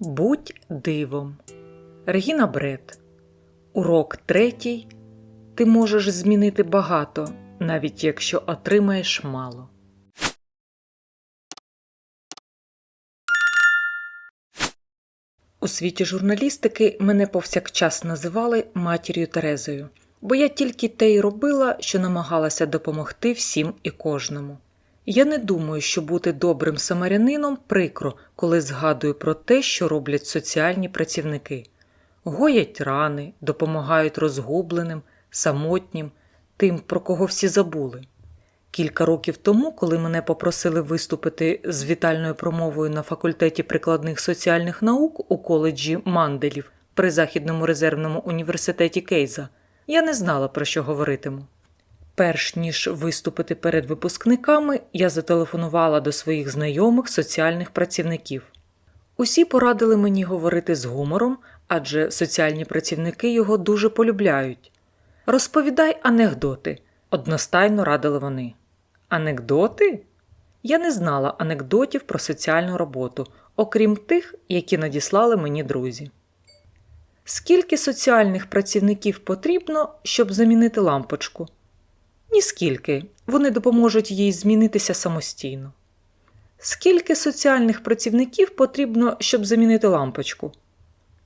Будь дивом. Регіна Бред. Урок третій. Ти можеш змінити багато, навіть якщо отримаєш мало. У світі журналістики мене повсякчас називали матір'ю Терезою, бо я тільки те й робила, що намагалася допомогти всім і кожному. Я не думаю, що бути добрим самарянином прикро, коли згадую про те, що роблять соціальні працівники. Гоять рани, допомагають розгубленим, самотнім, тим, про кого всі забули. Кілька років тому, коли мене попросили виступити з вітальною промовою на факультеті прикладних соціальних наук у коледжі Манделів при Західному резервному університеті Кейза, я не знала, про що говоритиму. Перш ніж виступити перед випускниками, я зателефонувала до своїх знайомих соціальних працівників. Усі порадили мені говорити з гумором, адже соціальні працівники його дуже полюбляють. Розповідай анекдоти, одностайно радили вони. Анекдоти? Я не знала анекдотів про соціальну роботу, окрім тих, які надіслали мені друзі. Скільки соціальних працівників потрібно, щоб замінити лампочку? Ніскільки. Вони допоможуть їй змінитися самостійно. Скільки соціальних працівників потрібно, щоб замінити лампочку?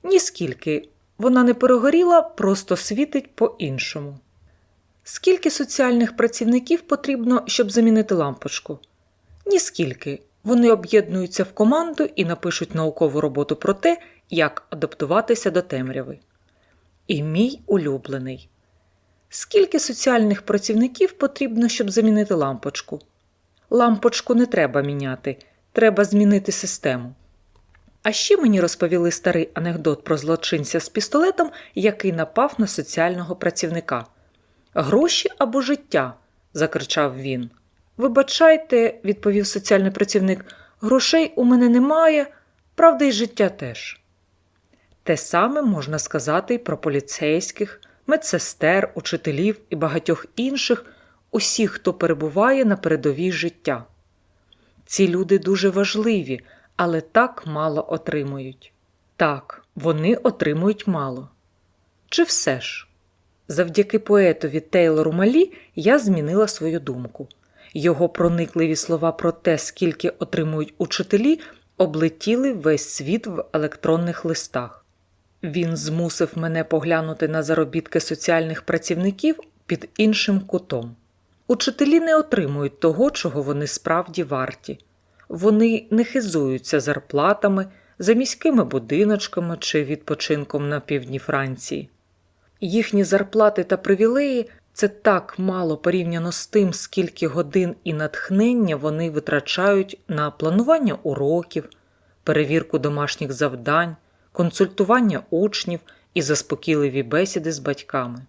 Ніскільки. Вона не перегоріла, просто світить по-іншому. Скільки соціальних працівників потрібно, щоб замінити лампочку? Ніскільки. Вони об'єднуються в команду і напишуть наукову роботу про те, як адаптуватися до темряви. І мій улюблений. Скільки соціальних працівників потрібно, щоб замінити лампочку? Лампочку не треба міняти, треба змінити систему. А ще мені розповіли старий анекдот про злочинця з пістолетом, який напав на соціального працівника. Гроші або життя? закричав він. Вибачайте, відповів соціальний працівник, грошей у мене немає, правда, й життя теж. Те саме можна сказати й про поліцейських, медсестер, учителів і багатьох інших, усіх, хто перебуває на передовій життя. Ці люди дуже важливі, але так мало отримують. Так, вони отримують мало. Чи все ж? Завдяки поетові Тейлору Малі я змінила свою думку. Його проникливі слова про те, скільки отримують учителі, облетіли весь світ в електронних листах. Він змусив мене поглянути на заробітки соціальних працівників під іншим кутом. Учителі не отримують того, чого вони справді варті. Вони не хизуються зарплатами, за міськими будиночками чи відпочинком на півдні Франції. Їхні зарплати та привілеї це так мало порівняно з тим, скільки годин і натхнення вони витрачають на планування уроків, перевірку домашніх завдань, консультування учнів і заспокійливі бесіди з батьками.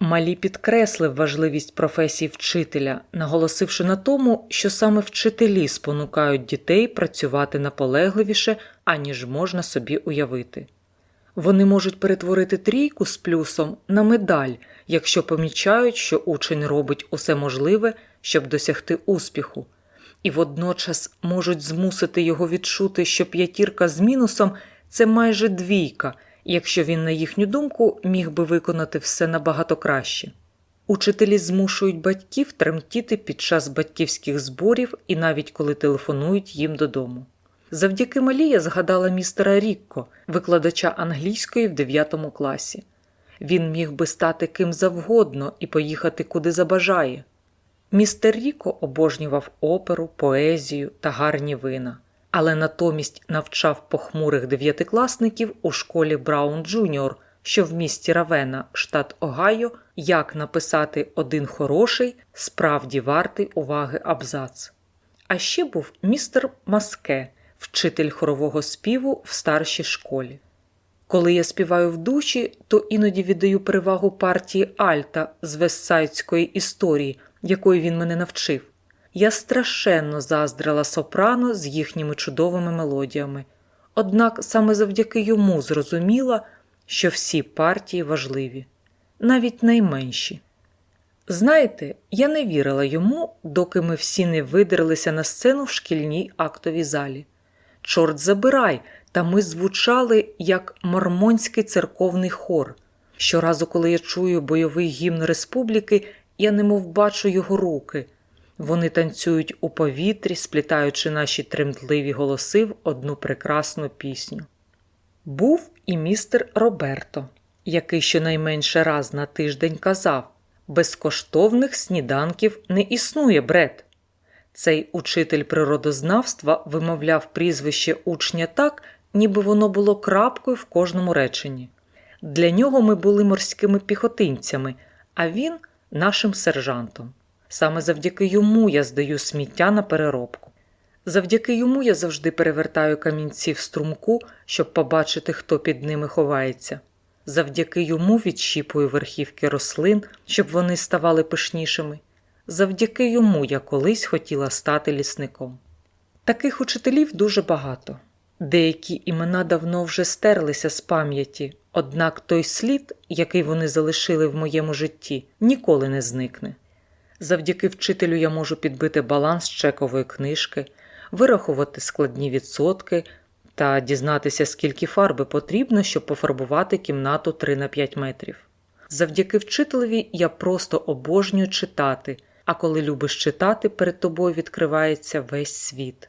Малі підкреслив важливість професії вчителя, наголосивши на тому, що саме вчителі спонукають дітей працювати наполегливіше, аніж можна собі уявити. Вони можуть перетворити трійку з плюсом на медаль, якщо помічають, що учень робить усе можливе, щоб досягти успіху, і водночас можуть змусити його відчути, що п'ятірка з мінусом це майже двійка, якщо він, на їхню думку, міг би виконати все набагато краще. Учителі змушують батьків тремтіти під час батьківських зборів і навіть коли телефонують їм додому. Завдяки малі я згадала містера Рікко, викладача англійської в 9 класі. Він міг би стати ким завгодно і поїхати куди забажає. Містер Ріко обожнював оперу, поезію та гарні вина, але натомість навчав похмурих дев'ятикласників у школі Браун Джуніор, що в місті Равена, штат Огайо, як написати один хороший, справді вартий уваги абзац. А ще був містер Маске, вчитель хорового співу в старшій школі. Коли я співаю в душі, то іноді віддаю перевагу партії Альта з вестсайдської історії, якої він мене навчив. Я страшенно заздрила сопрано з їхніми чудовими мелодіями, однак саме завдяки йому зрозуміла, що всі партії важливі, навіть найменші. Знаєте, я не вірила йому, доки ми всі не видерлися на сцену в шкільній актовій залі. чорт забирай, та ми звучали як мормонський церковний хор. Щоразу, коли я чую бойовий гімн республіки, я немов бачу його руки. Вони танцюють у повітрі, сплітаючи наші тремтливі голоси в одну прекрасну пісню. Був і містер Роберто, який щонайменше раз на тиждень казав: безкоштовних сніданків не існує бред. Цей учитель природознавства вимовляв прізвище учня так, ніби воно було крапкою в кожному реченні. Для нього ми були морськими піхотинцями, а він нашим сержантом. Саме завдяки йому я здаю сміття на переробку. Завдяки йому я завжди перевертаю камінці в струмку, щоб побачити, хто під ними ховається. Завдяки йому відщіпую верхівки рослин, щоб вони ставали пишнішими. Завдяки йому я колись хотіла стати лісником. Таких учителів дуже багато. Деякі імена давно вже стерлися з пам'яті, однак той слід, який вони залишили в моєму житті, ніколи не зникне. Завдяки вчителю я можу підбити баланс чекової книжки, вирахувати складні відсотки та дізнатися, скільки фарби потрібно, щоб пофарбувати кімнату 3 на 5 метрів. Завдяки вчителеві я просто обожнюю читати, а коли любиш читати, перед тобою відкривається весь світ.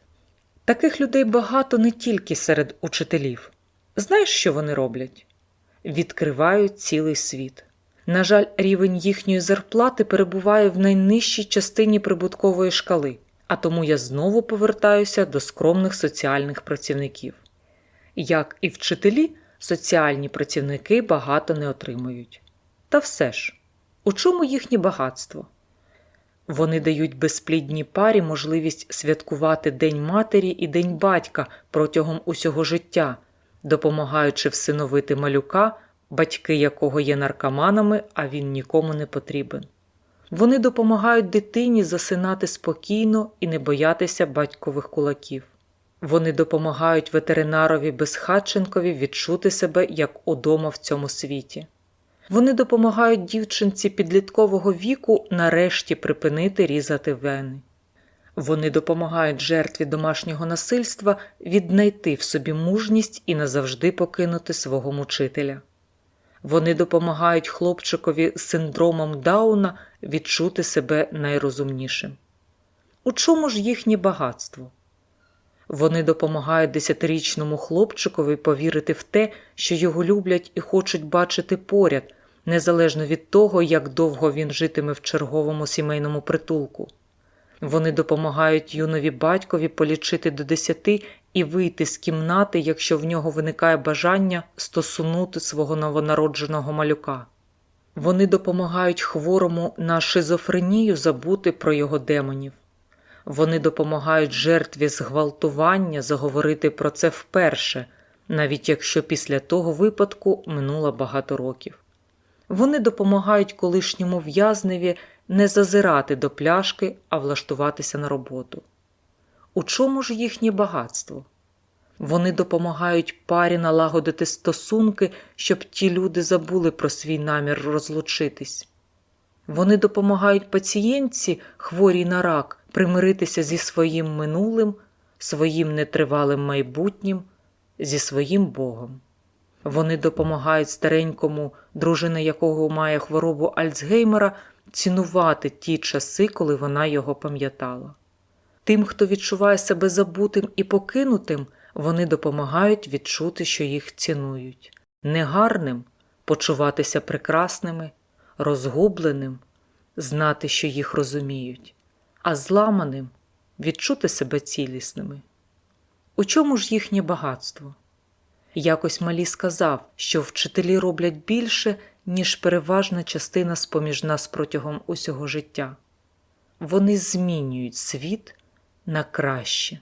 Таких людей багато не тільки серед учителів. Знаєш, що вони роблять? Відкривають цілий світ. На жаль, рівень їхньої зарплати перебуває в найнижчій частині прибуткової шкали, а тому я знову повертаюся до скромних соціальних працівників. Як і вчителі, соціальні працівники багато не отримують. Та все ж, у чому їхнє багатство? Вони дають безплідній парі можливість святкувати День матері і День батька протягом усього життя, допомагаючи всиновити малюка, батьки якого є наркоманами, а він нікому не потрібен. Вони допомагають дитині засинати спокійно і не боятися батькових кулаків. Вони допомагають ветеринарові безхатченкові відчути себе як удома в цьому світі. Вони допомагають дівчинці підліткового віку нарешті припинити різати вени. Вони допомагають жертві домашнього насильства віднайти в собі мужність і назавжди покинути свого мучителя. Вони допомагають хлопчикові з синдромом Дауна відчути себе найрозумнішим. У чому ж їхнє багатство? Вони допомагають десятирічному хлопчикові повірити в те, що його люблять і хочуть бачити поряд, незалежно від того, як довго він житиме в черговому сімейному притулку. Вони допомагають юнові батькові полічити до десяти і вийти з кімнати, якщо в нього виникає бажання стосунути свого новонародженого малюка. Вони допомагають хворому на шизофренію забути про його демонів. Вони допомагають жертві зґвалтування заговорити про це вперше, навіть якщо після того випадку минуло багато років. Вони допомагають колишньому в'язневі не зазирати до пляшки, а влаштуватися на роботу. У чому ж їхнє багатство? Вони допомагають парі налагодити стосунки, щоб ті люди забули про свій намір розлучитись. Вони допомагають пацієнтці, хворій на рак, примиритися зі своїм минулим, своїм нетривалим майбутнім, зі своїм Богом. Вони допомагають старенькому, дружина якого має хворобу Альцгеймера, цінувати ті часи, коли вона його пам'ятала. Тим, хто відчуває себе забутим і покинутим, вони допомагають відчути, що їх цінують, негарним почуватися прекрасними, розгубленим, знати, що їх розуміють, а зламаним відчути себе цілісними. У чому ж їхнє багатство? Якось Малі сказав, що вчителі роблять більше, ніж переважна частина з поміж нас протягом усього життя. Вони змінюють світ на краще.